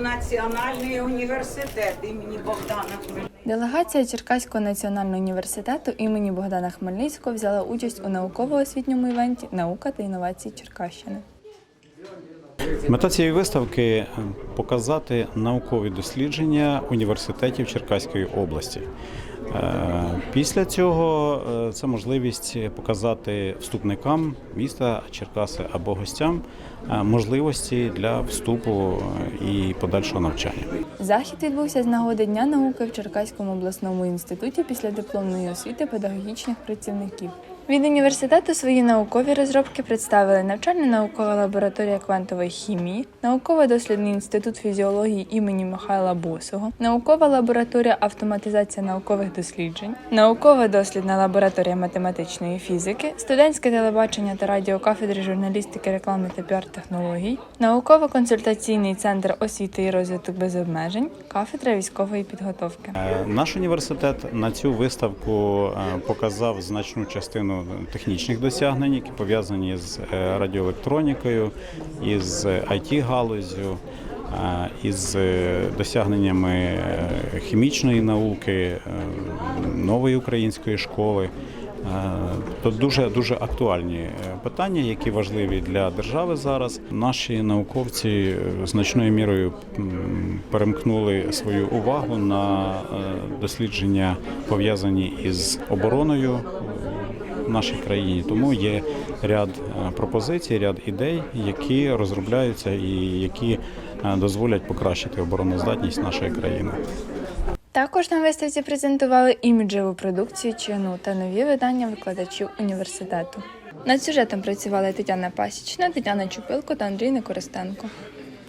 Національний університет імені Богдана Хмельницького. Делегація Черкаського національного університету імені Богдана Хмельницького взяла участь у науково-освітньому івенті Наука та інновації Черкащини. Мета цієї виставки показати наукові дослідження університетів Черкаської області. Е, Після цього е, це можливість показати вступникам міста Черкаси або гостям е, можливості для вступу і подальшого навчання. Захід відбувся з нагоди Дня науки в Черкаському обласному інституті після дипломної освіти педагогічних працівників. Від університету свої наукові розробки представили навчально-наукова лабораторія квантової хімії, науково-дослідний інститут фізіології імені Михайла Босого, наукова лабораторія автоматизація наукових досліджень, наукова дослідна лабораторія математичної фізики, студентське телебачення та радіо кафедри журналістики, реклами та піар-технологій, науково-консультаційний центр освіти і розвиток без обмежень, кафедра військової підготовки. Е, Наш університет на цю виставку е, показав значну частину технічних досягнень, які пов'язані з е, радіоелектронікою, із it галузю із е, досягненнями е, хімічної науки, е, нової української школи. Е, То дуже дуже актуальні е, питання, які важливі для держави зараз. Наші науковці е, значною мірою перемкнули свою увагу на е, дослідження пов'язані із обороною нашій країні. Тому є ряд е, пропозицій, ряд ідей, які розробляються і які е, дозволять покращити обороноздатність нашої країни. Також на виставці презентували іміджеву продукцію чину та нові видання викладачів університету. Над сюжетом працювали Тетяна Пасічна, Тетяна Чупилко та Андрій Некористенко.